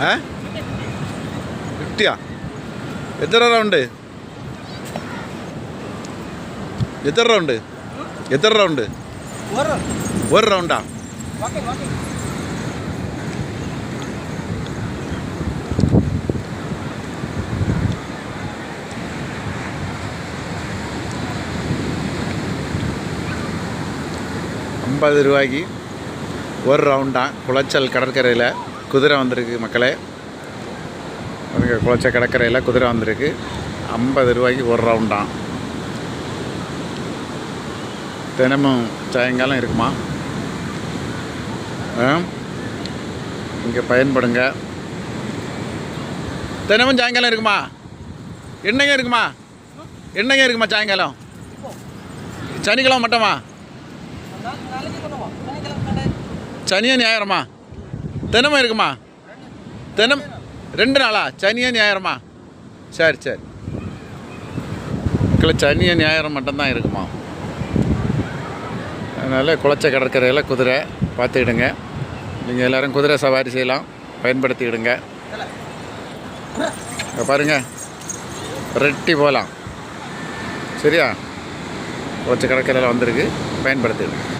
ஆ ஃபிஃப்டியா எத்தனை ரவுண்டு எத்தனை ரவுண்டு எத்தனை ரவுண்டு ஒரு ரவுண்டா ஐம்பது ரூபாய்க்கு ஒரு ரவுண்டா குளச்சல் கடற்கரையில் குதிரை வந்திருக்கு மக்களே. அதுங்க குளச்சல் கடற்கரையில் குதிரை வந்திருக்கு. ஐம்பது ரூபாய்க்கு ஒரு ரவுண்டான் தினமும் சாயங்காலம் இருக்குமா? இங்கே பயன்படுங்க. தினமும் சாயங்காலம் இருக்குமா? என்னங்க இருக்குமா? என்னங்க இருக்குமா சாயங்காலம்? சனிக்கிழமை மட்டுமா? நாளைக்கு நாளைக்கு பண்ணுவோம். சனிக்கிழமை கடை சனியா ஞாயிறமா? தினமும் இருக்குமா? தினம் ரெண்டு நாளா? சனியா ஞாயிறமா? சரி சரி. இல்லை சனியா ஞாயிறு மட்டும்தான் இருக்குமா? அதனால் குளச்ச கடற்கரையில் குதிரை பார்த்துக்கிடுங்க. நீங்கள் எல்லோரும் குதிரை சவாரி செய்யலாம். பயன்படுத்திக்கிடுங்க. இங்கே பாருங்கள் ரெட்டி போகலாம் சரியா? குளச்ச கடற்கரையில் வந்திருக்கு. பயன்படுத்திடுங்க